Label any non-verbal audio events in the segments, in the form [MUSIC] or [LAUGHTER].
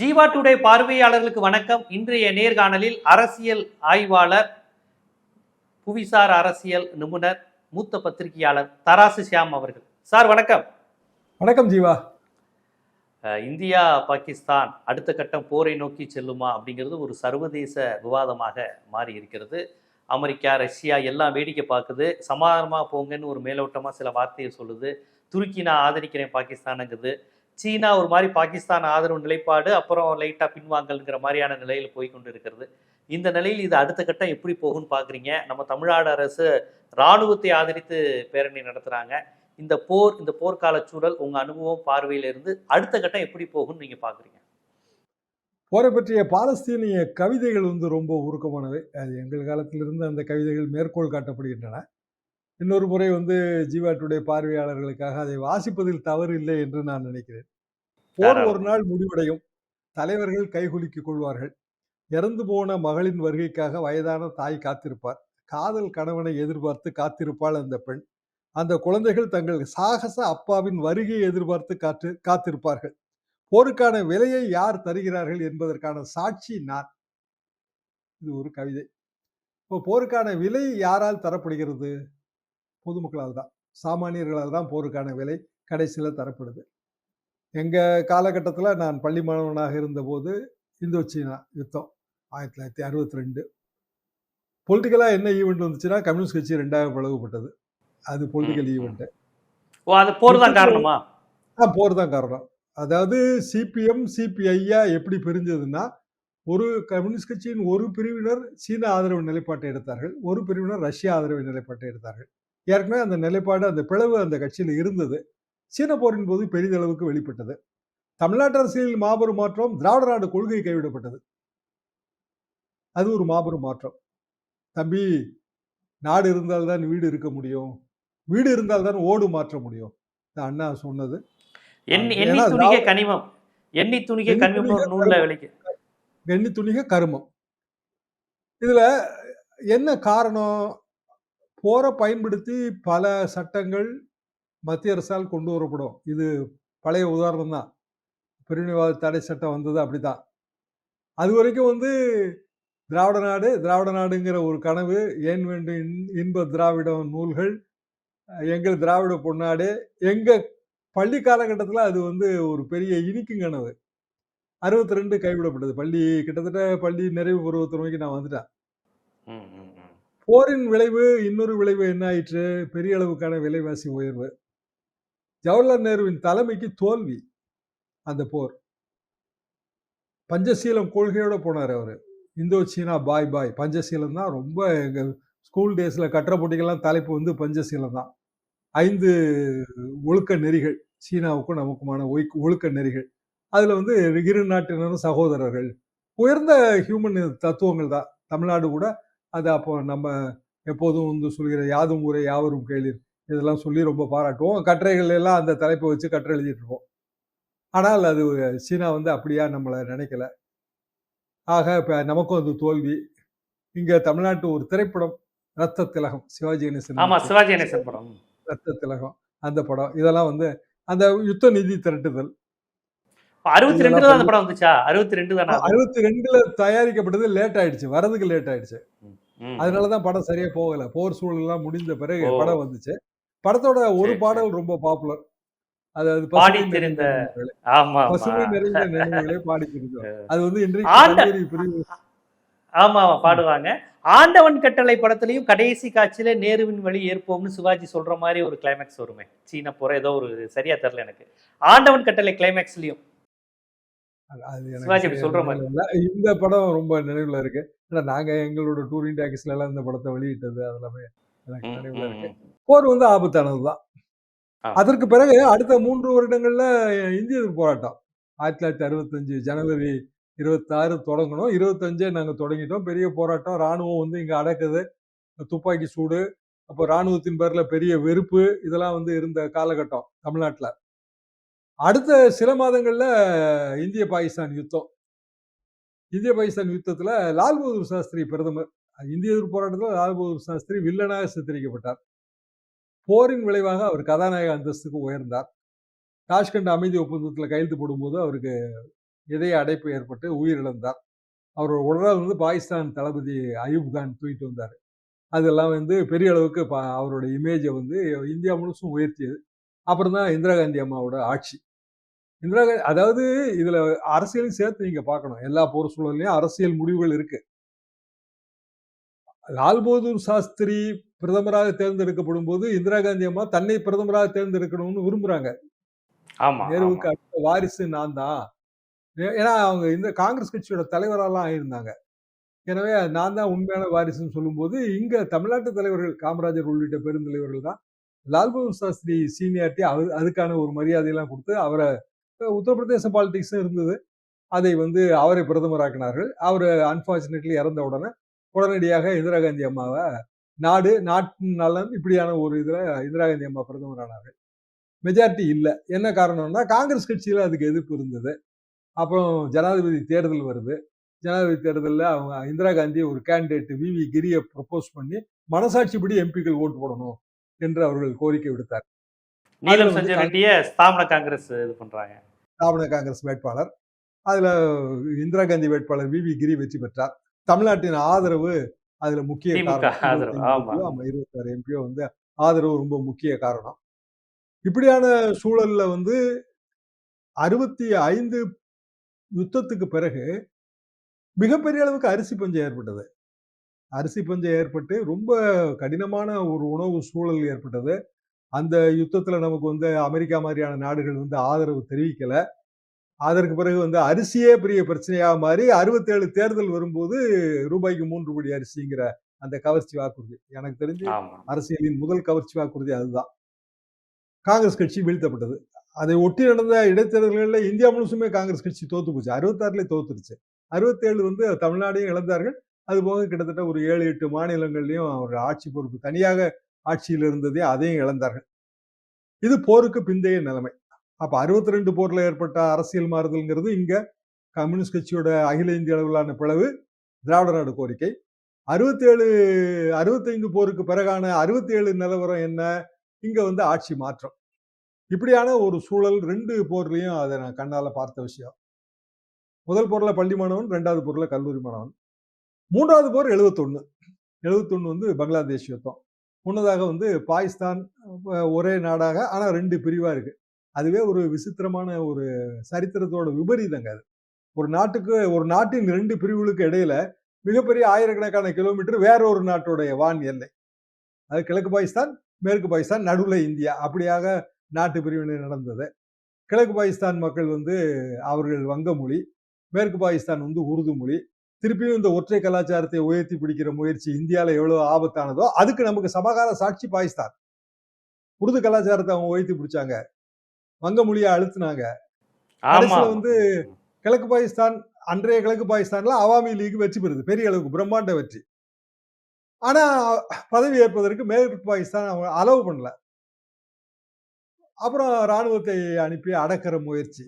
Jeeva today பார்வையாளர்களுக்கு வணக்கம். இன்றைய நேர்காணலில் அரசியல் ஆய்வாளர் புவிசார் அரசியல் நிபுணர் மூத்த பத்திரிகையாளர் தராசு சியாம் அவர்கள். சார் வணக்கம். வணக்கம் ஜீவா. இந்தியா பாகிஸ்தான் அடுத்த கட்டம் போரை நோக்கி செல்லுமா அப்படிங்கிறது ஒரு சர்வதேச விவாதமாக மாறி இருக்கிறது. அமெரிக்கா ரஷ்யா எல்லாம் வேடிக்கை பார்க்குது. சமாதானமாக போங்கன்னு ஒரு மேலோட்டமாக சில வார்த்தையை சொல்லுது. துருக்கி நான் ஆதரிக்கிறேன் பாகிஸ்தானுங்குது சீனா ஒரு மாதிரி பாகிஸ்தான் ஆதரவு நிலைப்பாடு அப்புறம் லைட்டாக பின்வாங்கல்ங்கிற மாதிரியான நிலையில் போய் கொண்டு இருக்கிறது இந்த நிலையில் இது அடுத்த கட்டம் எப்படி போகும்னு பார்க்குறீங்க நம்ம தமிழ்நாடு அரசு இராணுவத்தை ஆதரித்து பேரணி நடத்துகிறாங்க இந்த போர் இந்த போர்க்கால சூழல் உங்கள் அனுபவம் பார்வையிலிருந்து அடுத்த கட்டம் எப்படி போகும்னு நீங்கள் பார்க்குறீங்க போரை பற்றிய பாலஸ்தீனிய கவிதைகள் வந்து ரொம்ப உருக்கமானவை. அது எங்கள் காலத்திலிருந்து அந்த கவிதைகள் மேற்கோள் காட்டப்படுகின்றன. இன்னொரு முறை வந்து ஜீவா டுடே பார்வையாளர்களுக்காக அதை வாசிப்பதில் தவறு இல்லை என்று நான் நினைக்கிறேன். போர். ஒரு நாள் முடிவடையும். தலைவர்கள் கைகுலுக்கிக் கொள்வார்கள். இறந்து போன மகளின் வருகைக்காக வயதான தாய் காத்திருப்பார். காதல் கணவனை எதிர்பார்த்து காத்திருப்பாள் அந்த பெண். அந்த குழந்தைகள் தங்கள் சாகச அப்பாவின் வருகையை எதிர்பார்த்து காத்து காத்திருப்பார்கள். போருக்கான விலையை யார் தருகிறார்கள் என்பதற்கான சாட்சி நான். இது ஒரு கவிதை. இப்போ போருக்கான விலை யாரால் தரப்படுகிறது? பொதுமக்களால் தான் சாமானியர்களால் தான் போருக்கான விலை கடைசியில் தரப்படுது. எங்கள் காலகட்டத்தில் நான் பள்ளி மாணவனாக இருந்தபோது இந்தோ சீனா யுத்தம் ஆயிரத்தி தொள்ளாயிரத்தி அறுபத்தி ரெண்டு. பொலிட்டிக்கலாக என்ன ஈவெண்ட் வந்துச்சுன்னா கம்யூனிஸ்ட் கட்சி ரெண்டாக பிளவுபட்டது அது பொலிட்டிக்கல் ம், ம். ஈவெண்ட் ஓ அது போர் தான் காரணமா? ஆ போர் தான் காரணம். அதாவது சிபிஎம் சிபிஐயா எப்படி பிரிஞ்சதுன்னா ஒரு கம்யூனிஸ்ட் கட்சியின் ஒரு பிரிவினர் சீன ஆதரவு நிலைப்பாட்டை எடுத்தார்கள் ஒரு பிரிவினர் ரஷ்யா ஆதரவு நிலைப்பாட்டை எடுத்தார்கள். ஏற்கனவே அந்த நிலைப்பாடு அந்த பிளவு அந்த கட்சியில் இருந்தது. சீன போரின் போது பெரிதளவுக்கு வெளிப்பட்டது. தமிழ்நாட்டு அரசியலில் மாபெரும் மாற்றம் திராவிட நாடு கொள்கை கைவிடப்பட்டது. அது ஒரு மாபெரும் மாற்றம். தம்பி நாடு இருந்தால்தான் வீடு இருக்க முடியும். வீடு இருந்தால்தான் ஓடு மாற்ற முடியும். அண்ணா சொன்னது. கனிமம். எண்ணி துணிக எண்ணி துணிக கருமம். இதுல என்ன காரணம்? போரை பயன்படுத்தி பல சட்டங்கள் மத்திய அரசால் கொண்டு வரப்படும். இது பழைய உதாரணம் தான். பிரிவினைவாத தடை சட்டம் வந்தது அப்படிதான் அது வரைக்கும் வந்து திராவிட நாடு திராவிட நாடுங்கிற ஒரு கனவு ஏன் வேண்டும் இன்- இன்ப திராவிட நூல்கள் எங்கள் திராவிட பொன்னாடு எங்கள் பள்ளி காலகட்டத்தில் அது வந்து ஒரு பெரிய இனிக்கும் கனவு. அறுபத்தி ரெண்டு கைவிடப்பட்டது. பள்ளி கிட்டத்தட்ட பள்ளி நிறைவு பருவத்தை நோக்கி நான் வந்துட்டேன். போரின் விளைவு இன்னொரு விளைவு என்ன ஆயிற்று? பெரிய அளவுக்கான விலைவாசி உயர்வு. ஜவஹர்லால் நேருவின் தலைமைக்கு தோல்வி அந்த போர். பஞ்சசீலம் கொள்கையோட போனார் அவர். இந்தோ சீனா பாய் பாய். பஞ்சசீலம் தான் ரொம்ப எங்க ஸ்கூல் டேஸ்ல கட்டுரை போட்டிகள்லாம் தலைப்பு வந்து பஞ்சசீலம் தான். ஐந்து ஒழுக்க நெறிகள். சீனாவுக்கும் நமக்குமான ஒய்- ஒழுக்க நெறிகள். அதுல வந்து இரு நாட்டினரும் சகோதரர்கள். உயர்ந்த ஹியூமன் தத்துவங்கள் தான். தமிழ்நாடு கூட அது அப்போ நம்ம எப்போதும் வந்து சொல்கிற யாதும் ஊரே யாவரும் கேளீர். இதெல்லாம் சொல்லி ரொம்ப பாராட்டுவோம். கட்டுரைகள் எல்லாம் அந்த தலைப்பை வச்சு கட்டுரை எழுதிட்டு இருப்போம் ஆனால் அது சீனா வந்து அப்படியா நம்மளை நினைக்கல. ஆக இப்போ நமக்கும் அது தோல்வி. இங்க தமிழ்நாட்டு ஒரு திரைப்படம் ரத்த திலகம் சிவாஜி கணேசன் சிவாஜி கணேசன் படம். ரத்த திலகம் அந்த படம். இதெல்லாம் வந்து அந்த யுத்த நிதி திரட்டுதல். அறுபத்தி ரெண்டுல தான் அந்த படம் வந்துச்சா? அறுபத்தி ரெண்டு? அறுபத்தி ரெண்டுல தயாரிக்கப்பட்டது லேட் ஆயிடுச்சு. வரதுக்கு லேட் ஆயிடுச்சு. அதனாலதான் படம் சரியா போகல. போர் சூழல்லாம் முடிந்த பிறகு. படம் வந்துச்சு. படத்தோட ஒரு பாடல் ரொம்ப பாப்புலர். அதாவது பாடி தெரிந்த. ஆமா பசுமை நிறைந்த நினைவுகளே பாடி அது வந்து இன்றைக்கு பிரிவு. ஆமா ஆமா பாடுவாங்க. ஆண்டவன் கட்டளை படத்துலயும் கடைசி காட்சியில நேருவின் வழி ஏற்போம்னு சிவாஜி சொல்ற மாதிரி ஒரு கிளைமேக்ஸ் வருமே. சீன போற ஏதோ ஒரு சரியா தெரியல எனக்கு. ஆண்டவன் கட்டளை கிளைமேக்ஸ்லயும் சிவாஜி சொல்ற மாதிரி. இந்த படம் ரொம்ப நினைவுல இருக்கு. ஏன்னா நாங்க எங்களோட டூரிங் டாக்கிஸ்ல எல்லாம் இந்த படத்தை வெளியிட்டது அதெல்லாமே எனக்கு நினைவுல இருக்கு. போர் வந்து ஆபத்தானதுதான் ஆ. அதற்கு பிறகு அடுத்த மூன்று வருடங்கள்ல இந்திய போராட்டம். ஆயிரத்தி தொள்ளாயிரத்தி அறுபத்தஞ்சு ஜனவரி இருபத்தாறு தொடங்கணும். இருபத்தஞ்சே நாங்க தொடங்கிட்டோம். பெரிய போராட்டம். ராணுவம் வந்து இங்க அடக்குது. துப்பாக்கி சூடு. அப்போ ராணுவத்தின் பேர்ல பெரிய வெறுப்பு. இதெல்லாம் வந்து இருந்த காலகட்டம் தமிழ்நாட்டுல. அடுத்த சில மாதங்கள்ல இந்திய பாகிஸ்தான் யுத்தம். இந்திய பாகிஸ்தான் யுத்தத்தில் லால் பகதூர் சாஸ்திரி பிரதமர் இந்திய எதிர்ப்பு போராட்டத்தில் லால் பகதூர் சாஸ்திரி வில்லனாக சித்தரிக்கப்பட்டார். போரின் விளைவாக அவர் கதாநாயக அந்தஸ்துக்கு உயர்ந்தார். டாஷ்கண்ட் அமைதி ஒப்பந்தத்தில் கையெழுத்து போடும்போது அவருக்கு இதய அடைப்பு ஏற்பட்டு உயிரிழந்தார். அவரோட உடல் வந்து பாகிஸ்தான் தளபதி அயூப் கான் தூக்கிட்டு வந்தார். அதெல்லாம் வந்து பெரிய அளவுக்கு பா அவரோட இமேஜை வந்து இந்தியா முழுசும் உயர்த்தியது. அப்புறம் தான் இந்திரா காந்தி அம்மாவோட ஆட்சி. இந்திரா காந்தி அதாவது இதுல அரசியலையும் சேர்த்து நீங்க பார்க்கணும். எல்லா போர் சூழல்லையும் அரசியல் முடிவுகள் இருக்கு. லால் பகதூர் சாஸ்திரி பிரதமராக தேர்ந்தெடுக்கப்படும் போது இந்திரா காந்தி அம்மா தன்னை பிரதமராக தேர்ந்தெடுக்கணும்னு விரும்புறாங்க. நேருவுக்கு அடுத்த வாரிசு நான் தான். ஏன்னா அவங்க இந்த காங்கிரஸ் கட்சியோட தலைவரெல்லாம் ஆயிருந்தாங்க. எனவே நான் தான் உண்மையான வாரிசுன்னு சொல்லும்போது இங்க தமிழ்நாட்டு தலைவர்கள் காமராஜர் உள்ளிட்ட பெருந்தலைவர்கள் தான் லால் பகதூர் சாஸ்திரி சீனியாரிட்டி அது அதுக்கான ஒரு மரியாதையெல்லாம் கொடுத்து அவரை உத்தரப்பிரதேச பாலிடிக்ஸும் இருந்தது. அதை வந்து அவரை பிரதமராக்கினார்கள். அவர் அன்பார்ச்சுனேட்லி இறந்த உடனே உடனடியாக இந்திரா காந்தி அம்மாவை நாடு நாட்டின் நலன் இப்படியான ஒரு இதில் இந்திரா காந்தி அம்மா பிரதமரானார்கள். மெஜாரிட்டி இல்லை. என்ன காரணம்னா காங்கிரஸ் கட்சியில் அதுக்கு எதிர்ப்பு இருந்தது. அப்புறம் ஜனாதிபதி தேர்தல் வருது. ஜனாதிபதி தேர்தலில் அவங்க இந்திரா காந்தி ஒரு கேண்டிடேட் வி வி கிரியை ப்ரப்போஸ் பண்ணி மனசாட்சிப்படி எம்பிக்கள் ஓட்டு போடணும் என்று அவர்கள் கோரிக்கை விடுத்தார் நீலம் சஞ்சய் ரெட்டிய ஸ்தாபன காங்கிரஸ் இது பண்றாங்க. ஸ்தாபன காங்கிரஸ் வேட்பாளர். அதுல இந்திரா காந்தி வேட்பாளர் வி வி கிரி வெற்றி பெற்றார். தமிழ்நாட்டின் ஆதரவு அதுல முக்கிய காரணம். ஆதரவு, 25 ஆமா. MP, ஆமா இருபத்தாறு எம்பியோ வந்து ஆதரவு ரொம்ப முக்கிய காரணம். இப்படியான சூழல்ல வந்து அறுபத்தி ஐந்து யுத்தத்துக்கு பிறகு மிகப்பெரிய அளவுக்கு அரிசி பஞ்சம் ஏற்பட்டது. அரிசி பஞ்சம் ஏற்பட்டு ரொம்ப கடினமான ஒரு உணவு சூழல் ஏற்பட்டது. அந்த யுத்தத்துல நமக்கு வந்து அமெரிக்கா மாதிரியான நாடுகள் வந்து ஆதரவு தெரிவிக்கல. அதற்கு பிறகு வந்து அரிசியே பெரிய பிரச்சனையாக மாறி அறுபத்தேழு தேர்தல் வரும்போது ரூபாய்க்கு மூன்று கோடி அரிசிங்கிற அந்த கவர்ச்சி வாக்குறுதி. எனக்கு தெரிஞ்சு அரசியலின் முதல் கவர்ச்சி வாக்குறுதி அதுதான். காங்கிரஸ் கட்சி வீழ்த்தப்பட்டது. அதை ஒட்டி நடந்த இடைத்தேர்தல்களில் இந்தியா முழுசுமே காங்கிரஸ் கட்சி தோத்து போச்சு. அறுபத்தாறுல தோத்துருச்சு. அறுபத்தேழு வந்து தமிழ்நாடையும் இழந்தார்கள். அது போக கிட்டத்தட்ட ஒரு ஏழு எட்டு மாநிலங்கள்லயும் அவர் ஆட்சி பொறுப்பு தனியாக ஆட்சியில் இருந்ததே அதையும் இழந்தார்கள். இது போருக்கு பிந்தைய நிலைமை. அப்ப அறுபத்தி ரெண்டு போர்ல ஏற்பட்ட அரசியல் மாறுதல்ங்கிறது இங்க கம்யூனிஸ்ட் கட்சியோட அகில இந்திய அளவிலான பிளவு திராவிட நாடு கோரிக்கை. அறுபத்தேழு அறுபத்தைந்து போருக்கு பிறகான அறுபத்தி ஏழு நிலவரம் என்ன? இங்க வந்து ஆட்சி மாற்றம். இப்படியான ஒரு சூழல் ரெண்டு போர்லயும் அதை நான் கண்ணால பார்த்த விஷயம். முதல் போர்ல பள்ளி மாணவன் ரெண்டாவது போர்ல கல்லூரி மாணவன். மூன்றாவது போர் எழுபத்தொன்னு எழுபத்தொன்னு வந்து பங்களாதேஷ் யுத்தம். முன்னதாக வந்து பாகிஸ்தான் ஒரே நாடாக ஆனால் ரெண்டு பிரிவாக இருக்குது அதுவே ஒரு விசித்திரமான ஒரு சரித்திரத்தோட விபரீதங்க அது. ஒரு நாட்டுக்கு ஒரு நாட்டின் ரெண்டு பிரிவுகளுக்கு இடையில மிகப்பெரிய ஆயிரக்கணக்கான கிலோமீட்டர் வேற ஒரு நாட்டுடைய வான் எல்லை. அது கிழக்கு பாகிஸ்தான் மேற்கு பாகிஸ்தான் நடுவில் இந்தியா. அப்படியாக நாட்டு பிரிவினை நடந்தது. கிழக்கு பாகிஸ்தான் மக்கள் வந்து அவர்கள் வங்க மொழி மேற்கு பாகிஸ்தான் வந்து உருது மொழி திருப்பியும் இந்த ஒற்றை கலாச்சாரத்தை உயர்த்தி பிடிக்கிற முயற்சி இந்தியாவில் எவ்வளவு ஆபத்தானதோ அதுக்கு நமக்கு சமகால சாட்சி பாகிஸ்தான். உருது கலாச்சாரத்தை அவங்க உயர்த்தி பிடிச்சாங்க. வங்க மொழியை அழுத்துனாங்க கடைசியில வந்து கிழக்கு பாகிஸ்தான் அன்றைய கிழக்கு பாகிஸ்தான்ல அவாமி லீக் வெற்றி பெறுது. பெரிய அளவுக்கு பிரம்மாண்ட வெற்றி. ஆனா பதவி ஏற்பதற்கு மேற்கு பாகிஸ்தான் அவங்க அலோவ் பண்ணல. அப்புறம் ராணுவத்தை அனுப்பி அடக்கிற முயற்சி.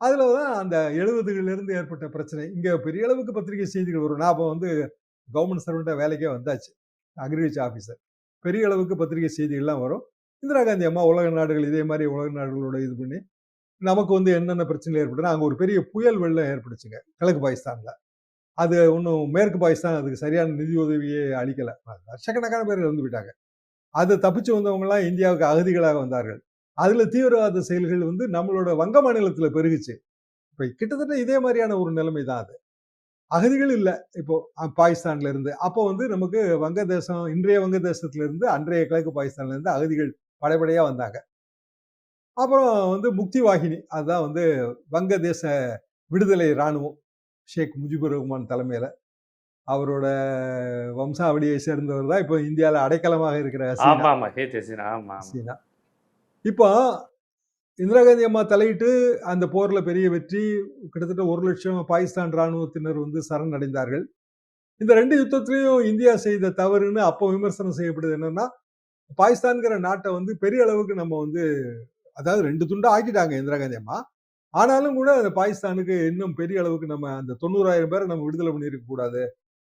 அதில் தான் அந்த எழுபதுகளிலிருந்து ஏற்பட்ட பிரச்சனை. இங்கே பெரிய அளவுக்கு பத்திரிகை செய்திகள் வரும். நான் அப்போ வந்து கவர்மெண்ட் சர்வெண்ட்டாக வேலைக்கே வந்தாச்சு. அக்ரிகல்ச்சர் ஆஃபீஸர் பெரிய அளவுக்கு பத்திரிகை செய்திகள்லாம் வரும். இந்திரா காந்தி அம்மா உலக நாடுகள் இதே மாதிரி உலக நாடுகளோட இது பண்ணி நமக்கு வந்து என்னென்ன பிரச்சனை ஏற்படுதுன்னா அங்கே ஒரு பெரிய புயல் வெள்ளம் ஏற்பட்டுச்சுங்க கிழக்கு பாகிஸ்தானில். அது ஒன்றும் மேற்கு பாகிஸ்தான் அதுக்கு சரியான நிதி உதவியே அளிக்கலை. லட்சக்கணக்கான பேர் இறந்து போயிட்டாங்க. அது தப்பிச்சு வந்தவங்கலாம் இந்தியாவுக்கு அகதிகளாக வந்தார்கள். அதுல தீவிரவாத செயல்கள் வந்து நம்மளோட வங்க மாநிலத்துல பெருகுச்சு. இப்ப கிட்டத்தட்ட இதே மாதிரியான ஒரு நிலைமை தான் அது. அகதிகள் இல்ல. இப்போ பாகிஸ்தான்ல இருந்து. அப்போ வந்து நமக்கு வங்கதேசம் இன்றைய வங்கதேசத்துல இருந்து அன்றைய கிழக்கு பாகிஸ்தான்ல இருந்து அகதிகள் படைப்படையா வந்தாங்க. அப்புறம் வந்து முக்தி வாகினி. அதுதான் வந்து வங்கதேச விடுதலை இராணுவம். ஷேக் முஜிபுர் ரஹ்மான் தலைமையில. அவரோட வம்சாவளியை சேர்ந்தவர் தான் இப்போ இந்தியாவில் அடைக்கலமாக இருக்கிற. சீனா இப்போ இந்திரா காந்தி அம்மா தலையிட்டு அந்த போரில் பெரிய வெற்றி கிட்டத்தட்ட ஒரு லட்சம் பாகிஸ்தான் ராணுவத்தினர் வந்து சரணடைந்தார்கள். இந்த ரெண்டு யுத்தத்திலையும் இந்தியா செய்த தவறுன்னு அப்போ விமர்சனம் செய்யப்படுது என்னன்னா பாகிஸ்தான்கிற நாட்டை வந்து பெரிய அளவுக்கு நம்ம வந்து அதாவது ரெண்டு துண்டா ஆக்கிட்டாங்க இந்திரா காந்தி அம்மா. ஆனாலும் கூட அந்த பாகிஸ்தானுக்கு இன்னும் பெரிய அளவுக்கு நம்ம அந்த தொண்ணூறாயிரம் பேரை நம்ம விடுதலை பண்ணியிருக்க கூடாது.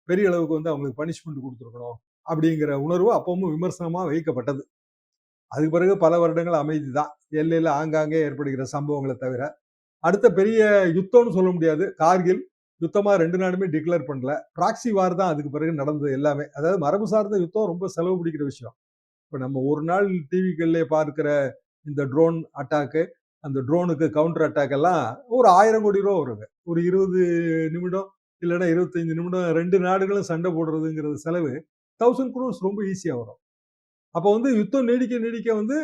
பெரிய அளவுக்கு வந்து அவங்களுக்கு பனிஷ்மெண்ட் கொடுத்துருக்கணும் அப்படிங்கிற உணர்வு அப்பவும் விமர்சனமாக வைக்கப்பட்டது. அதுக்கு பிறகு பல வருடங்கள் அமைதி தான் எல்லையில் ஆங்காங்கே ஏற்படுகிற சம்பவங்களை தவிர அடுத்த பெரிய யுத்தம்னு சொல்ல முடியாது. கார்கில் யுத்தமாக ரெண்டு நாடுமே டிக்ளேர் பண்ணல. ப்ராக்சி வார் தான் அதுக்கு பிறகு நடந்தது எல்லாமே. அதாவது மரபு சார்ந்த யுத்தம் ரொம்ப செலவு பிடிக்கிற விஷயம். இப்போ நம்ம ஒரு நாள் டிவிக்கள்ல பார்க்குற இந்த ட்ரோன் அட்டாக்கு அந்த ட்ரோனுக்கு கவுண்டர் அட்டாக் எல்லாம் ஒரு ஆயிரம் கோடி ரூபா வருங்க. ஒரு இருபது நிமிடம் இல்லைன்னா இருபத்தஞ்சு நிமிடம் ரெண்டு நாடுகளும் சண்டை போடுறதுங்கிறது செலவு. தௌசண்ட் குரோஸ் ரொம்ப ஈஸியாக வரும். அப்போ வந்து யுத்தம் நீடிக்க நீடிக்க வந்து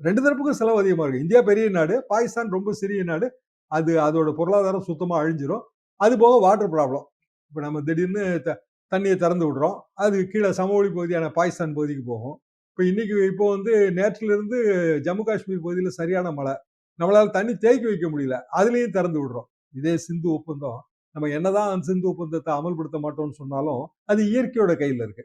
ரெண்டு தரப்புக்கும் செலவு அதிகமாக இருக்குது இந்தியா பெரிய நாடு பாகிஸ்தான் ரொம்ப சிறிய நாடு. அது அதோட பொருளாதாரம் சுத்தமாக அழிஞ்சிரும். அது போக வாட்டர் ப்ராப்ளம் இப்போ நம்ம திடீர்னு த தண்ணியை திறந்து விடுறோம். அது கீழே சமவெளி பகுதியான பாகிஸ்தான் பகுதிக்கு போகும். இப்போ இன்னைக்கு இப்போ வந்து நேற்றிலிருந்து ஜம்மு காஷ்மீர் பகுதியில் சரியான மழை. நம்மளால் தண்ணி தேக்கி வைக்க முடியல. அதுலேயும் திறந்து விடுறோம். இதே சிந்து ஒப்பந்தம். நம்ம என்னதான் அந்த சிந்து ஒப்பந்தத்தை அமல்படுத்த மாட்டோம்னு சொன்னாலும் அது இயற்கையோட கையில் இருக்கு.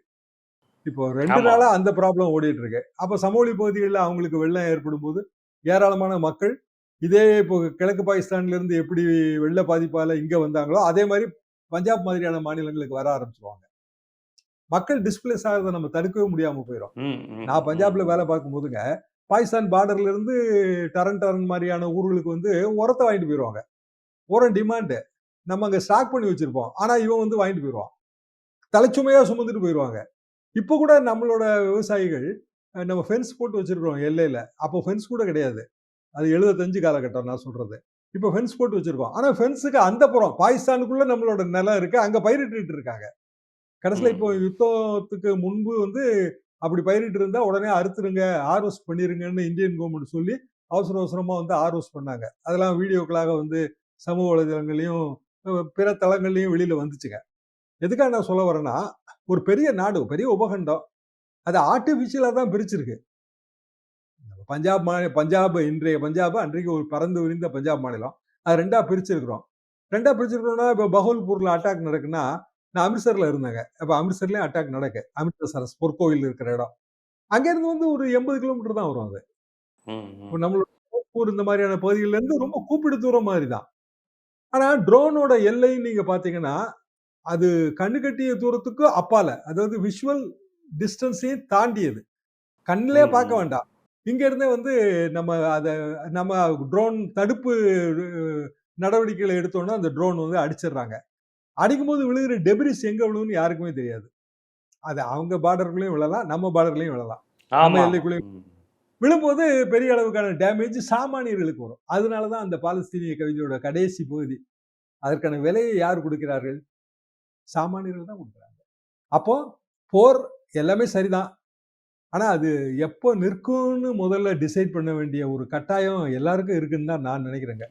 இப்போ ரெண்டு. நாளா அந்த ப்ராப்ளம் ஓடிட்டு இருக்கு அப்ப சமவெளி பகுதிகளில் அவங்களுக்கு வெள்ளம் ஏற்படும் போது ஏராளமான மக்கள் இதே இப்போ கிழக்கு பாகிஸ்தான்ல இருந்து எப்படி வெள்ள பாதிப்பால இங்க வந்தாங்களோ அதே மாதிரி பஞ்சாப் மாதிரியான மாநிலங்களுக்கு வர ஆரம்பிச்சிருவாங்க. மக்கள் டிஸ்பிளேஸ் ஆகிறத நம்ம தடுக்கவே முடியாம போயிடும் நான் பஞ்சாப்ல. வேலை பார்க்கும்போதுங்க பாகிஸ்தான் பார்டர்ல இருந்து டரன் டரன் மாதிரியான ஊர்களுக்கு வந்து உரத்தை வாங்கிட்டு போயிடுவாங்க உரம் டிமாண்டு நம்ம அங்க ஸ்டாக் பண்ணி வச்சிருப்போம். ஆனா இவன் வந்து வாங்கிட்டு போயிடுவான் தலைச்சுமையா சுமந்துட்டு போயிடுவாங்க இப்போ கூட நம்மளோட விவசாயிகள் நம்ம ஃபென்ஸ் போட்டு வச்சிருக்கிறோம் எல்லையில. அப்போ ஃபென்ஸ் கூட கிடையாது. அது எழுபத்தஞ்சு காலகட்டம் நான் சொல்றது. இப்போ ஃபென்ஸ் போட்டு வச்சிருக்கோம். ஆனா ஃபென்ஸுக்கு அந்த புறம் பாகிஸ்தானுக்குள்ள நம்மளோட நிலம் இருக்கு. அங்க பயிரிட்டு இருக்காங்க. கடைசியில் இப்போ. யுத்தத்துக்கு முன்பு வந்து அப்படி பயிரிட்டு இருந்தா உடனே அறுத்துருங்க ஹார்வெஸ்ட் பண்ணிருங்கன்னு இந்தியன் கவர்மெண்ட் சொல்லி அவசர அவசரமா வந்து ஹார்வெஸ்ட் பண்ணாங்க. அதெல்லாம் வீடியோக்களாக வந்து சமூக வலைதளங்களையும் பிற தளங்கள்லையும் வெளியில வந்துச்சுங்க. எதுக்காக நான் சொல்ல வரேன்னா ஒரு பெரிய நாடு பெரிய உபகண்டம் அது ஆர்டிபிஷியலா தான் பிரிச்சிருக்கு. பஞ்சாப் மாநில பஞ்சாப் இன்றைய பஞ்சாப் அன்றைக்கு ஒரு பறந்து விரிந்த பஞ்சாப் மாநிலம். அது ரெண்டா பிரிச்சிருக்கிறோம். ரெண்டா பிரிச்சிருக்கிறோம்னா இப்போ பஹோல்பூர்ல அட்டாக் நடக்குன்னா நான் அமிர்தசர்ல இருந்தேங்க. அப்போ அமிர்தசர்லயும் அட்டாக் நடக்கு. அமிர்தசரஸ் பொற்கோயில் இருக்கிற இடம். அங்கேருந்து வந்து ஒரு எண்பது கிலோமீட்டர் தான் வரும் அது. நம்மளோட திருப்பூர் இந்த மாதிரியான பகுதிகள்ல இருந்து ரொம்ப கூப்பிடு தூரம் மாதிரி தான். ஆனா ட்ரோனோட எல்லைன்னு நீங்க பாத்தீங்கன்னா அது கண்ணு கட்டிய தூரத்துக்கு அப்பால அதாவது விஷுவல் டிஸ்டன்ஸையும் தாண்டியது. கண்ணிலே பார்க்க. வேண்டாம். இங்க இருந்தே வந்து நம்ம அத நம்ம ட்ரோன் தடுப்பு நடவடிக்கைகளை எடுத்தோம்னா அந்த ட்ரோன் வந்து அடிச்சிடுறாங்க. அடிக்கும் போது விழுகிற டெபிரிஸ் எங்க விழுகுன்னு யாருக்குமே தெரியாது. அது அவங்க பார்டருக்குள்ளேயும் விழலாம் நம்ம பார்டர்லயும் விழலாம். நம்ம எல்லைக்குள்ளேயும். விழும்போது பெரிய அளவுக்கான டேமேஜ் சாமானியர்களுக்கு வரும். அதனால தான் அந்த பாலஸ்தீனிய கவிதையோட கடைசி பகுதி. அதற்கான விலையை யார் கொடுக்கிறார்கள்? சாமானியர்கள் தான் கொடுக்குறாங்க அப்போ போர் எல்லாமே சரிதான். ஆனா அது எப்போ நிற்கும்னு முதல்ல டிசைட் பண்ண வேண்டிய ஒரு கட்டாயம் எல்லாருக்கும் இருக்குன்னு தான் நான் நினைக்கிறேங்க.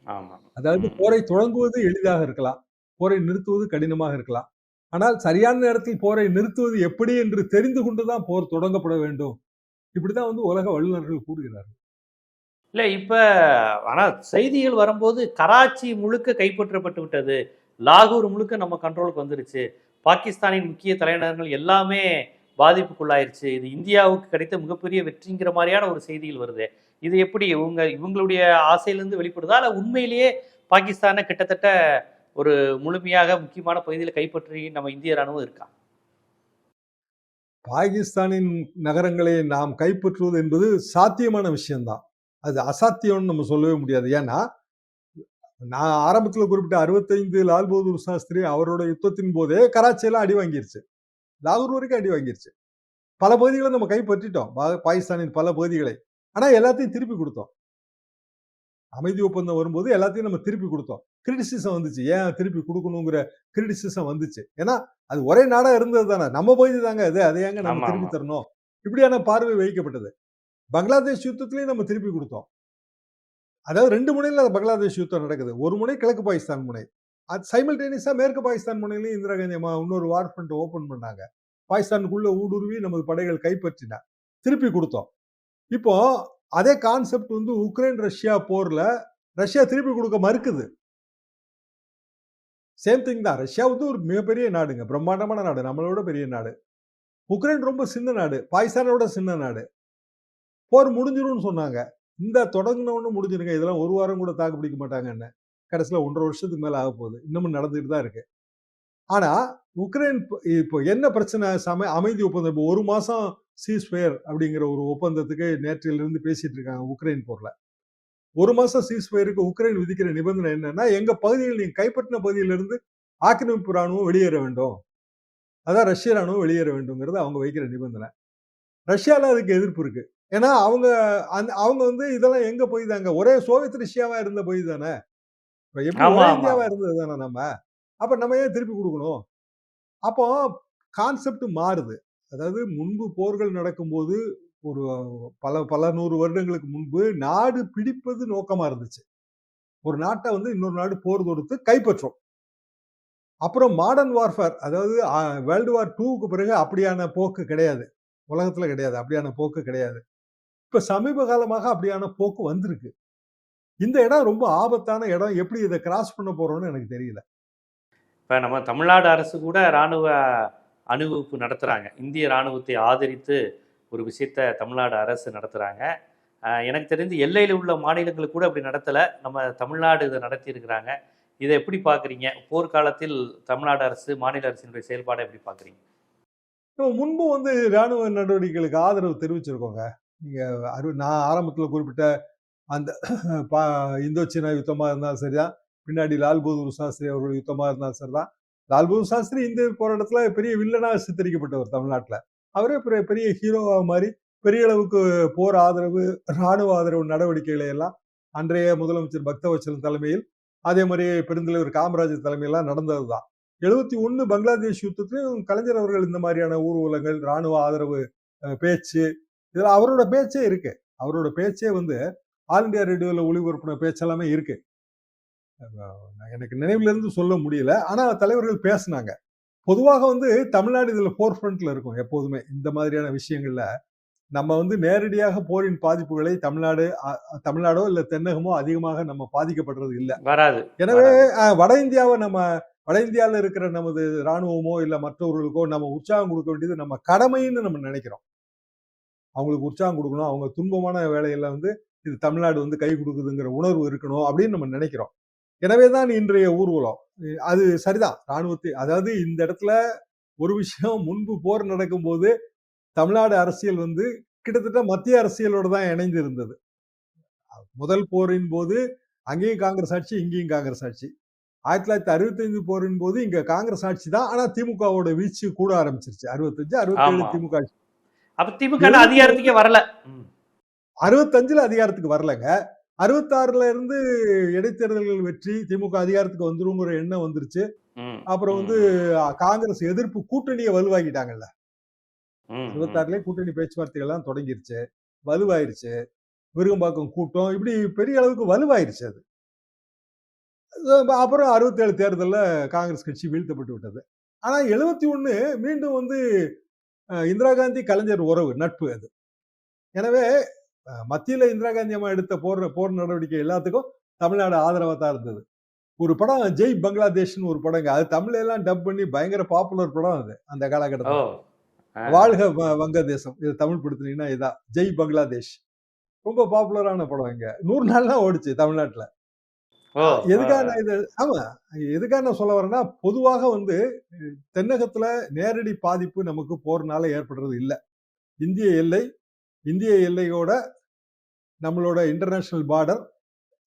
அதாவது. போரை தொடங்குவது எளிதாக இருக்கலாம். போரை நிறுத்துவது கடினமாக இருக்கலாம். ஆனால் சரியான நேரத்தில் போரை நிறுத்துவது எப்படி என்று தெரிந்து கொண்டுதான் போர் தொடங்கப்பட வேண்டும். இப்படிதான் வந்து உலக வல்லுநர்கள் கூறுகிறார்கள். இல்ல இப்ப ஆனா செய்திகள் வரும்போது கராச்சி முழுக்க கைப்பற்றப்பட்டு விட்டது. லாகூர் முழுக்க நம்ம கண்ட்ரோலுக்கு வந்துருச்சு. பாகிஸ்தானின் முக்கிய தலைநகரங்கள் எல்லாமே பாதிப்புக்குள்ளாயிருச்சு. இது இந்தியாவுக்கு கிடைத்த மிகப்பெரிய வெற்றிங்கிற மாதிரியான ஒரு செய்திகள் வருது. இது எப்படி இவங்க இவங்களுடைய ஆசையிலிருந்து வெளிப்படுதா? இல்லை உண்மையிலேயே பாகிஸ்தானை கிட்டத்தட்ட ஒரு முழுமையாக முக்கியமான பகுதியில் கைப்பற்றி நம்ம இந்திய ராணுவம் இருக்கா? பாகிஸ்தானின் நகரங்களை நாம் கைப்பற்றுவது என்பது சாத்தியமான விஷயம்தான். அது அசாத்தியம்னு நம்ம சொல்லவே முடியாது. ஏன்னா நான் ஆரம்பத்தில் குறிப்பிட்ட அறுபத்தைந்து லால் பகதூர் சாஸ்திரி அவரோட யுத்தத்தின் போதே கராச்சியெல்லாம் அடி வாங்கிருச்சு. லாகூர் வரைக்கும் அடி வாங்கிருச்சு. பல பகுதிகளை நம்ம கைப்பற்றிட்டோம். பாகிஸ்தானின் பல பகுதிகளை. ஆனா எல்லாத்தையும் திருப்பி கொடுத்தோம். அமைதி ஒப்பந்தம் வரும்போது எல்லாத்தையும் நம்ம திருப்பி கொடுத்தோம். கிரிட்டிசிசம் வந்துச்சு. ஏன் திருப்பி கொடுக்கணுங்கிற கிரிட்டிசிசம் வந்துச்சு. ஏன்னா அது ஒரே நாடா இருந்தது தானே. நம்ம பகுதி தாங்க அது. அதை ஏங்க நம்ம திருப்பி. தரணும்? இப்படியான பார்வை வைக்கப்பட்டது. பங்களாதேஷ் யுத்தத்திலையும் நம்ம திருப்பி கொடுத்தோம். அதாவது ரெண்டு முனையில பங்களாதேஷ் யுத்தம் நடக்குது. ஒரு முனை கிழக்கு பாகிஸ்தான் முனை. அது சைமல்டேனியஸாக மேற்கு பாகிஸ்தான் முனையிலையும் இந்திரா காந்தி அம்மா இன்னொரு வார் ஃப்ரண்ட் ஓப்பன் பண்ணாங்க. பாகிஸ்தானுக்குள்ள ஊடுருவி நமது படைகள் கைப்பற்றின. திருப்பி கொடுத்தோம். இப்போ அதே கான்செப்ட் வந்து உக்ரைன் ரஷ்யா போர்ல ரஷ்யா திருப்பி கொடுக்க மறுக்குது. சேம் திங் தான். ரஷ்யா வந்து ஒரு மிகப்பெரிய நாடுங்க. பிரம்மாண்டமான நாடு. நம்மளோட பெரிய நாடு. உக்ரைன் ரொம்ப சின்ன நாடு. பாகிஸ்தானோட சின்ன நாடு. போர் முடிஞ்சிரும்னு சொன்னாங்க. இந்த தொடங்கினவொன்னு முடிஞ்சிருங்க. இதெல்லாம் ஒரு வாரம் கூட தாக்கு பிடிக்க மாட்டாங்க என்ன. கடைசியில் ஒன்றரை வருஷத்துக்கு மேல ஆக போகுது. இன்னமும் நடந்துட்டு தான் இருக்கு. ஆனா உக்ரைன் இப்போ என்ன பிரச்சனை? சம அமைதி ஒப்பந்தம். இப்போ ஒரு மாசம் சீஸ்ஃபயர் அப்படிங்கிற ஒரு ஒப்பந்தத்துக்கு நேற்றிலிருந்து பேசிட்டு இருக்காங்க உக்ரைன் போர்ல. ஒரு மாசம் சீஸ்ஃபயருக்கு உக்ரைன் விதிக்கிற நிபந்தனை என்னன்னா எங்க பகுதியில் நீங்க கைப்பற்றின பகுதியிலிருந்து ஆக்கிரமிப்பு ராணுவம் வெளியேற வேண்டும். அதான் ரஷ்ய ராணுவம் வெளியேற வேண்டும்ங்கிறது அவங்க வைக்கிற நிபந்தனை. ரஷ்யாவில் அதுக்கு எதிர்ப்பு இருக்கு. ஏன்னா அவங்க அந்த அவங்க வந்து இதெல்லாம் எங்க போய் தாங்க? ஒரே சோவியத் ரஷ்யாவா இருந்த போய் தானே? இப்ப எப்படி ஆமா, ஒரே ஆமா. இந்தியாவா இருந்தது தானே நம்ம? அப்ப நம்ம ஏன் திருப்பி கொடுக்கணும்? அப்போ கான்செப்ட் மாறுது. அதாவது முன்பு போர்கள் நடக்கும்போது ஒரு பல பல நூறு வருடங்களுக்கு முன்பு நாடு பிடிப்பது நோக்கமா இருந்துச்சு. ஒரு நாட்டை வந்து இன்னொரு நாடு போர் தொடுத்து கைப்பற்றும். அப்புறம் மாடர்ன் வார்ஃபேர் அதாவது வேர்ல்டு வார் டூக்கு பிறகு அப்படியான போக்கு கிடையாது. உலகத்துல கிடையாது. அப்படியான போக்கு கிடையாது. இப்ப சமீப காலமாக அப்படியான போக்கு வந்திருக்கு. இந்த இடம் ரொம்ப ஆபத்தான இடம். எப்படி இதை கிராஸ் பண்ண போறோம்னு எனக்கு தெரியல. இப்போ நம்ம தமிழ்நாடு அரசு கூட இராணுவ அணிவகுப்பு நடத்துகிறாங்க இந்திய இராணுவத்தை ஆதரித்து ஒரு விஷயத்த தமிழ்நாடு அரசு நடத்துகிறாங்க எனக்கு தெரிந்து எல்லையில் உள்ள மாநிலங்கள் கூட அப்படி நடத்தலை. நம்ம தமிழ்நாடு இதை நடத்தியிருக்கிறாங்க இதை எப்படி பார்க்குறீங்க? போர்க்காலத்தில் தமிழ்நாடு அரசு மாநில அரசினுடைய செயல்பாடை எப்படி பார்க்குறீங்க? முன்பு வந்து ராணுவ நடவடிக்கைகளுக்கு ஆதரவு தெரிவிச்சிருக்கோங்க. நீங்கள் அரு நான் ஆரம்பத்துல குறிப்பிட்ட அந்த [CLEARS THROAT] பா இந்தோ சீனா யுத்தமா இருந்தாலும் சரிதான். பின்னாடி லால் பகதூர் சாஸ்திரி அவர்கள் யுத்தமாக இருந்தாலும் சரிதான். லால் பகதூர் சாஸ்திரி இந்திய போராட்டத்துல பெரிய வில்லனா சித்தரிக்கப்பட்டவர் தமிழ்நாட்டுல. அவரே பெரிய பெரிய ஹீரோவா மாதிரி பெரிய அளவுக்கு போர் ஆதரவு ராணுவ ஆதரவு நடவடிக்கைகளை எல்லாம் அன்றைய முதலமைச்சர் பக்தவச்சலன் தலைமையில் அதே மாதிரி பெருந்தலைவர் காமராஜர் தலைமையெல்லாம் நடந்தது தான் எழுபத்தி ஒன்று பங்களாதேஷ் யுத்தத்திலும் கலைஞர் அவர்கள் இந்த மாதிரியான ஊர்வலங்கள் ராணுவ ஆதரவு பேச்சு இதில் அவரோட பேச்சே இருக்கு. அவரோட பேச்சே வந்து ஆல் இந்தியா ரேடியோவில் ஒளிபரப்பின பேச்செல்லாமே இருக்கு. எனக்கு நினைவுல இருந்து சொல்ல முடியல. ஆனா தலைவர்கள் பேசுனாங்க. பொதுவாக வந்து தமிழ்நாடு இதுல ஃபோர் ஃப்ரண்ட்ல இருக்கும் எப்போதுமே. இந்த மாதிரியான விஷயங்கள்ல நம்ம வந்து நேரடியாக போரின் பாதிப்புகளை தமிழ்நாடு தமிழ்நாடோ இல்ல தென்னகமோ அதிகமாக நம்ம பாதிக்கப்படுறது இல்லை. வராது. எனவே வட இந்தியாவை நம்ம வட இந்தியாவில் இருக்கிற நமது ராணுவமோ இல்ல மற்றவர்களுக்கோ நம்ம உற்சாகம் கொடுக்க வேண்டியது நம்ம கடமைன்னு நம்ம நினைக்கிறோம். அவங்களுக்கு உற்சாகம் கொடுக்கணும். அவங்க துன்பமான வேலையில வந்து இது தமிழ்நாடு வந்து கை கொடுக்குதுங்கிற உணர்வு இருக்கணும் அப்படின்னு நம்ம நினைக்கிறோம். எனவே தான் இன்றைய ஊர்வலம். அது சரிதான். ராணுவத்தை அதாவது இந்த இடத்துல ஒரு விஷயம் முன்பு போர் நடக்கும்போது தமிழ்நாடு அரசியல் வந்து கிட்டத்தட்ட மத்திய அரசியலோட தான் இணைந்து இருந்தது முதல் போரின் போது அங்கேயும் காங்கிரஸ் ஆட்சி இங்கேயும் காங்கிரஸ் ஆட்சி. ஆயிரத்தி தொள்ளாயிரத்தி அறுபத்தைந்து போரின் போது இங்க காங்கிரஸ் ஆட்சி தான். ஆனா திமுகவோட வீச்சு கூட ஆரம்பிச்சிருச்சு. அறுபத்தஞ்சு அறுபத்தேழு ஆமா. திமுக ஆட்சி. அப்போ திமுக அதிகாரத்துக்கே வரல. அறுபத்தஞ்சுல அதிகாரத்துக்கு வரலங்க அறுபத்தாறுல இருந்து இடைத்தேர்தல்கள் வெற்றி திமுக அதிகாரத்துக்கு வந்துருங்கிற எண்ணம் வந்துருச்சு. அப்புறம் வந்து காங்கிரஸ் எதிர்ப்பு கூட்டணியை. ம். இருபத்தாறுலயே கூட்டணி பேச்சுவார்த்தைகள் எல்லாம் தொடங்கிருச்சு வலுவாயிருச்சு விருகம்பாக்கம் கூட்டம் இப்படி பெரிய அளவுக்கு வலுவாயிருச்சு அது அப்புறம் அறுபத்தேழு தேர்தல்ல காங்கிரஸ் கட்சி வீழ்த்தப்பட்டு விட்டது ஆனா எழுபத்தி ஒண்ணு மீண்டும் வந்து இந்திரா காந்தி கலைஞர் உறவு நட்பு அது. எனவே மத்தியில இந்திரா காந்தி அம்மா எடுத்த போர் போர் நடவடிக்கை எல்லாத்துக்கும் தமிழ்நாடு ஆதரவா தான் இருந்தது. ஒரு படம் ஜெய் பங்களாதேஷ்னு ஒரு படங்க. அது தமிழ்ல எல்லாம் டப் பண்ணி பயங்கர பாப்புலர் படம் அது அந்த காலகட்டத்தில். வாழ்க வங்கதேசம். இது தமிழ் படுத்துனீங்கன்னா இதான் ஜெய் பங்களாதேஷ். ரொம்ப பாப்புலரான படம் இங்க. நூறு நாள்லாம் ஓடிச்சு தமிழ்நாட்டுல. எதுக்காக. நான் இது ஆமா எதுக்காக நான் சொல்ல வரேன்னா பொதுவாக வந்து தென்னகத்துல நேரடி பாதிப்பு நமக்கு போறனால ஏற்படுறது இல்லை. இந்திய எல்லை இந்திய எல்லையோட நம்மளோட இன்டர்நேஷனல் பார்டர்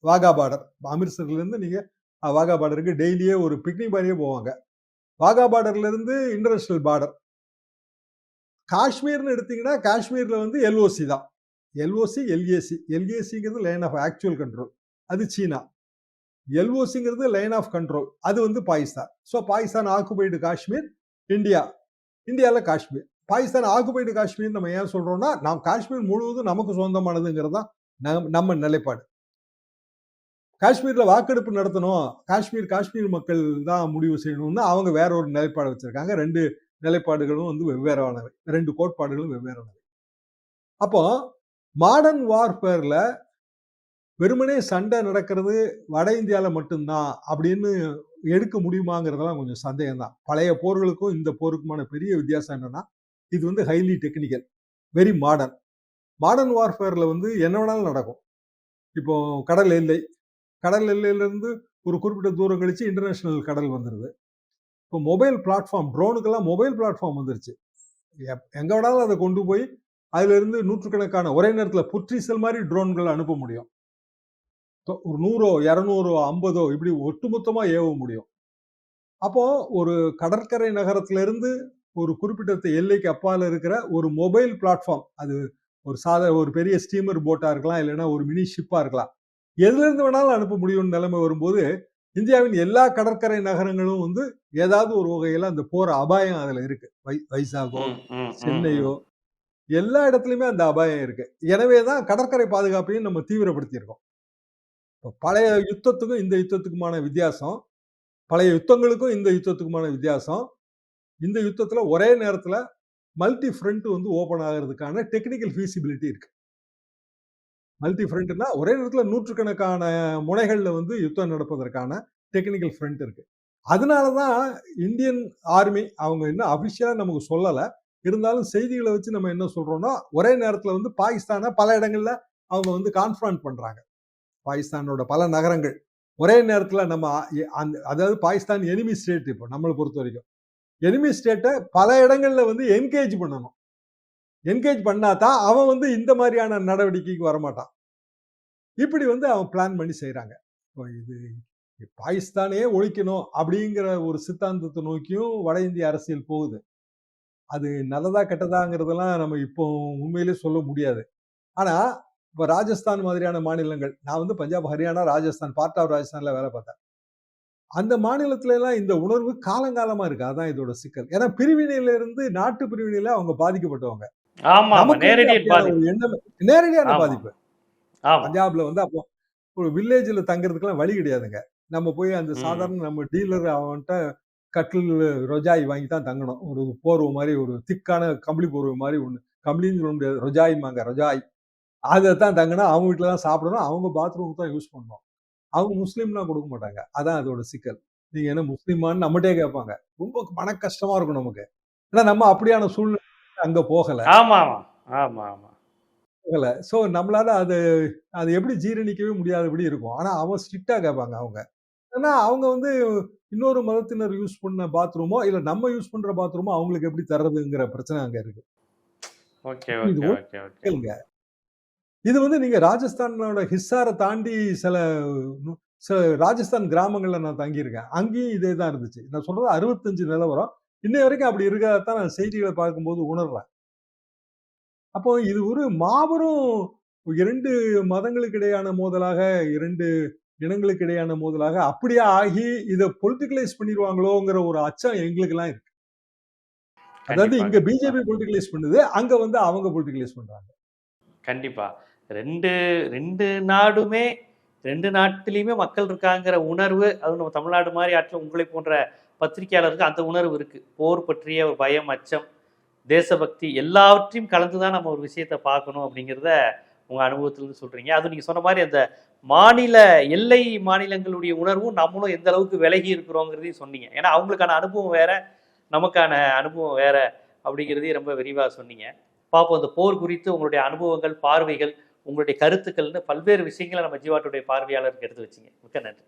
வாகா பார்டர் அமிர்தசர்ல இருந்து நீங்க அஹ், வாகா பார்டருக்கு டெய்லியே ஒரு பிக்னிக் மாதிரியே போவாங்க. வாகா பார்டர்ல இருந்து இன்டர்நேஷனல் பார்டர் காஷ்மீர்னு எடுத்தீங்கன்னா காஷ்மீர்ல வந்து எல்ஓசி தான். LOC LAC. எல்ஏசிங்கிறது line of actual control அது சீனா. எல்ஓசிங்கிறது லைன் ஆஃப் கண்ட்ரோல் அது வந்து Pakistan. So Pakistan occupied Kashmir India. இந்தியாவில் காஷ்மீர். பாகிஸ்தான் ஆக்குபைடு காஷ்மீர் நம்ம ஏன் சொல்றோம்னா நாம் காஷ்மீர் முழுவதும் நமக்கு சொந்தமானதுங்கிறது தான் நம் நம்ம நிலைப்பாடு. காஷ்மீர்ல வாக்கெடுப்பு நடத்தணும். காஷ்மீர் காஷ்மீர் மக்கள் தான் முடிவு செய்யணும்னு அவங்க வேற ஒரு நிலைப்பாடு வச்சிருக்காங்க. ரெண்டு நிலைப்பாடுகளும் வந்து வெவ்வேறானவை. ரெண்டு கோட்பாடுகளும் வெவ்வேறானவை. அப்போ மாடர்ன் வார்ஃபேர்ல வெறுமனே சண்டை நடக்கிறது வட இந்தியாவில் மட்டும்தான் அப்படின்னு எடுக்க முடியுமாங்கிறதெல்லாம் கொஞ்சம் சந்தேகம் தான் பழைய போர்களுக்கும் இந்த போருக்குமான பெரிய வித்தியாசம் என்னன்னா இது வந்து highly technical very modern modern வார்ஃபேரில் வந்து என்ன வேணாலும் நடக்கும். இப்போ கடல் எல்லை கடல் எல்லையிலேருந்து ஒரு குறிப்பிட்ட தூரம் கழிச்சு இன்டர்நேஷனல் கடல் வந்துடுது இப்போ மொபைல் பிளாட்ஃபார்ம் ட்ரோனுக்கெல்லாம் மொபைல் பிளாட்ஃபார்ம் வந்துருச்சு. எப்- எங்கே வேணாலும் அதை கொண்டு போய் அதிலிருந்து நூற்றுக்கணக்கான ஒரே நேரத்தில் புற்றீசல் மாதிரி ட்ரோன்களை அனுப்ப முடியும். ஒரு நூறோ இரநூறோ ஐம்பதோ இப்படி ஒட்டுமொத்தமா ஏவ முடியும். அப்போ ஒரு கடற்கரை நகரத்துல இருந்து ஒரு குறிப்பிட்ட எல்லைக்கு அப்பால இருக்கிற ஒரு மொபைல் பிளாட்ஃபார்ம் அது ஒரு சாத ஒரு பெரிய ஸ்டீமர் போட்டா இருக்கலாம் இல்லைன்னா ஒரு மினி ஷிப்பா இருக்கலாம். எதுல இருந்து வேணாலும் அனுப்ப முடியும்னு நிலைமை வரும்போது இந்தியாவின் எல்லா கடற்கரை நகரங்களும் வந்து ஏதாவது ஒரு வகையில அந்த போற அபாயம் அதுல இருக்கு. வை வைசாகோ சென்னையோ எல்லா இடத்துலயுமே அந்த அபாயம் இருக்கு. எனவே தான் கடற்கரை பாதுகாப்பையும் நம்ம தீவிரப்படுத்தியிருக்கோம். பழைய யுத்தத்துக்கும் இந்த யுத்தத்துக்குமான வித்தியாசம். பழைய யுத்தங்களுக்கும் இந்த யுத்தத்துக்குமான வித்தியாசம். இந்த யுத்தத்தில் ஒரே நேரத்தில் மல்டி ஃப்ரண்ட் வந்து ஓப்பன் ஆகிறதுக்கான டெக்னிக்கல் ஃபீசிபிலிட்டி இருக்கு. மல்டி ஃப்ரண்ட்னா ஒரே நேரத்தில் நூற்றுக்கணக்கான முனைகளில் வந்து யுத்தம் நடப்பதற்கான டெக்னிக்கல் ஃப்ரண்ட் இருக்கு. அதனால தான் இந்தியன் ஆர்மி அவங்க இன்னும் அபிஷியலா நமக்கு சொல்லலை. இருந்தாலும் செய்திகளை வச்சு நம்ம என்ன சொல்கிறோன்னா ஒரே நேரத்தில் வந்து பாகிஸ்தானை பல இடங்களில் அவங்க வந்து கான்ஃபரன்ட் பண்ணுறாங்க பாகிஸ்தானோட பல நகரங்கள். ஒரே நேரத்துல நம்ம அந்த அதாவது பாகிஸ்தான் எனிமி ஸ்டேட் இப்போ நம்மளை பொறுத்த வரைக்கும். எனிமி ஸ்டேட்டை பல இடங்கள்ல வந்து என்கேஜ் பண்ணணும். என்கேஜ் பண்ணாதான் அவன் வந்து இந்த மாதிரியான நடவடிக்கைக்கு வரமாட்டான். இப்படி வந்து அவன் பிளான் பண்ணி செய்கிறாங்க இப்போ இது பாகிஸ்தானே ஒழிக்கணும் அப்படிங்கிற ஒரு சித்தாந்தத்தை நோக்கியும் வட இந்திய அரசியல் போகுது. அது நல்லதா கெட்டதாங்கிறதெல்லாம் நம்ம இப்போ உண்மையிலே சொல்ல முடியாது. ஆனா இப்போ ராஜஸ்தான் மாதிரியான மாநிலங்கள் நான் வந்து பஞ்சாப் ஹரியானா ராஜஸ்தான் பார்ட் ஆஃப் ராஜஸ்தான்ல வேலை பார்த்தேன். அந்த மாநிலத்துல எல்லாம் இந்த உணர்வு காலங்காலமா இருக்கு. அதான் இதோட சிக்கல். ஏன்னா பிரிவினையில இருந்து நாட்டு பிரிவினையில அவங்க பாதிக்கப்பட்டவங்க. நேரடியான. பாதிப்பு. பஞ்சாப்ல வந்து அப்போ ஒரு வில்லேஜ்ல தங்குறதுக்குலாம் வழி கிடையாதுங்க. நம்ம போய் அந்த. சாதாரண நம்ம டீலர் அவன்கிட்ட கட்டில் ரொஜாய் வாங்கி தான் தங்கணும். ஒரு போர்வை மாதிரி ஒரு திக்கான கம்பளி போர்வை மாதிரி ஒன்று கம்பளின்னு சொல்ல முடியாது. ரொஜாய்மாங்க ரொஜாய். அதை தான் தங்கணும் அவங்க வீட்டில் தான் சாப்பிடணும். அவங்க பாத்ரூம் தான் யூஸ் பண்ணணும். அவங்க முஸ்லீம்லாம் கொடுக்க மாட்டாங்க. அதான் அதோட சிக்கல். நீங்க என்ன முஸ்லீமான்னு நம்மகிட்டே கேட்பாங்க. ரொம்ப மன கஷ்டமா இருக்கும் நமக்கு. ஏன்னா நம்ம அப்படியான சூழ்நிலை அங்க போகல. ஆமா ஆமா. ஆமா ஆமா. போகல. ஸோ நம்மளால அது அது எப்படி ஜீரணிக்கவே முடியாதபடி இருக்கும். ஆனா அவன் ஸ்ட்ரிக்டா கேட்பாங்க அவங்க. ஏன்னா அவங்க வந்து இன்னொரு மதத்தினர் யூஸ் பண்ண பாத்ரூமோ இல்ல நம்ம யூஸ் பண்ற பாத்ரூமோ அவங்களுக்கு எப்படி தர்றதுங்கிற பிரச்சனை அங்க இருக்கு. ஓகே ஓகே ஓகே இது வந்து நீங்க ராஜஸ்தானோட ஹிஸ்ஸாரை தாண்டி சில சில ராஜஸ்தான் கிராமங்கள்ல நான் தங்கியிருக்கேன். அங்கேயும் இதே தான் இருந்துச்சு. நான் சொல்றது அறுபத்தஞ்சு நிலவரம். இன்னை வரைக்கும் அப்படி இருக்கிறதான் நான் செய்திகளை பார்க்கும்போது உணர்றேன். அப்போ இது ஒரு மாபெரும் இரண்டு மதங்களுக்கு இடையான மோதலாக இரண்டு இனங்களுக்கு இடையான மோதலாக அப்படியே ஆகி இதை பொலிட்டிகலைஸ் பண்ணிடுவாங்களோங்கிற ஒரு அச்சம் எங்களுக்கு எல்லாம் இருக்கு. அதாவது இங்க பிஜேபி பொலிட்டிகலைஸ் பண்ணுது அங்க வந்து அவங்க பொலிட்டிகலைஸ் பண்றாங்க. கண்டிப்பா. ரெண்டு ரெண்டு நாடுமே ரெண்டு நாட்டிலையுமே மக்கள் இருக்காங்கிற உணர்வு அதுவும் நம்ம தமிழ்நாடு மாதிரி ஆற்றில் உங்களை போன்ற பத்திரிகையாளருக்கு அந்த உணர்வு இருக்குது போர் பற்றிய ஒரு பயம் அச்சம் தேசபக்தி எல்லாவற்றையும் கலந்து தான் நம்ம ஒரு விஷயத்தை பார்க்கணும் அப்படிங்கிறத உங்கள் அனுபவத்திலிருந்து சொல்கிறீங்க அது நீங்கள் சொன்ன மாதிரி அந்த மாநில எல்லை மாநிலங்களுடைய உணர்வும் நம்மளும் எந்த அளவுக்கு விலகி இருக்கிறோங்கிறதையும் சொன்னீங்க. ஏன்னா அவங்களுக்கான அனுபவம் வேற நமக்கான அனுபவம் வேற அப்படிங்கிறதையும் ரொம்ப விரிவாக சொன்னீங்க. பார்ப்போம் அந்த போர் குறித்து உங்களுடைய அனுபவங்கள் பார்வைகள் உங்களுடைய கருத்துக்கள்னு பல்வேறு விஷயங்களை நம்ம ஜீவாட்டுடைய பார்வையாளருக்கு எடுத்து வச்சிங்க. மிக்க நன்றி.